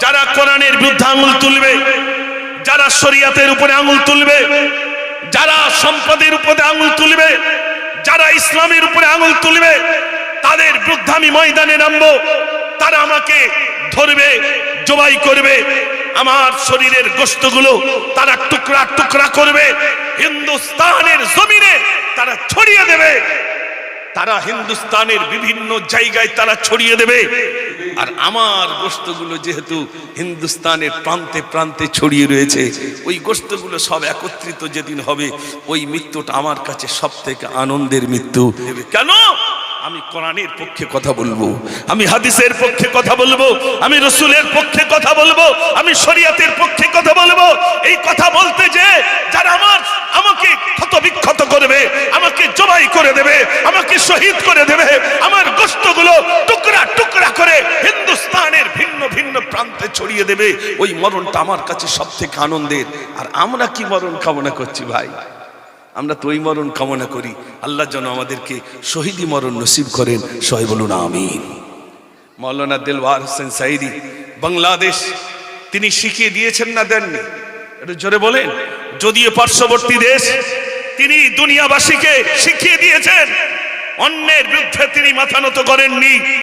যারা কোরআনের বিরুদ্ধে আঙুল তুলবে, যারা শরিয়াতের উপরে আঙুল তুলবে, যারা সম্পদের উপরে আঙুল তুলবে, যারা ইসলামের উপরে আঙুল তুলবে, তাদের বিরুদ্ধে আমি ময়দানে নামবো। তারা আমাকে ধরবে, জবাই করবে। আমার শরীরের গোস্তগুলো তারা টুকরা টুকরা করবে। হিন্দুস্তানের জমিনে তারা ছড়িয়ে দেবে। তারা হিন্দুস্তানের বিভিন্ন জায়গায় তারা ছড়িয়ে দেবে। আর আমার গোস্তগুলো যেহেতু হিন্দুস্তানের প্রান্তে প্রান্তে ছড়িয়ে রয়েছে, ওই গোস্তগুলো সব একত্রিত যেদিন হবে, ওই মৃত্যুটা আমার কাছে সব থেকে আনন্দের মৃত্যু। কেন? আমি কোরআনের পক্ষে কথা বলব, আমি হাদিসের পক্ষে কথা বলব, আমি রসুলের পক্ষে কথা বলব, আমি শরিয়াতের পক্ষে কথা বলব। এই কথা বলতে যে যারা আমার, আমাকে ক্ষত বিক্ষত করবে, আমাকে জবাই করে দেবে, আমাকে শহীদ করে দেবে, আমার গোস্তগুলো টুকরা টুকরা করে হিন্দুস্তানের ভিন্ন ভিন্ন প্রান্তে ছড়িয়ে দেবে, ওই মরণটা আমার কাছে সব থেকে আনন্দের। আর আমরা কি মরণ কামনা করছি ভাই? আমরা তো ওই মরণ কামনা করি। আল্লাহ যেন আমাদেরকে শহীদি মরণ নসিব করেন। সবাই বলুন, আমিন। মৌলানা দিলওয়ার হোসেন সাইদি, বাংলাদেশ, তিনি শিখিয়ে দিয়েছেন না দেননি? একটু জোরে বলেন। যদিও পার্শ্ববর্তী দেশ, তিনি দুনিয়াবাসীকে শিখিয়ে দিয়েছেন, অন্যের বিরুদ্ধে তিনি মাথা নত করেননি।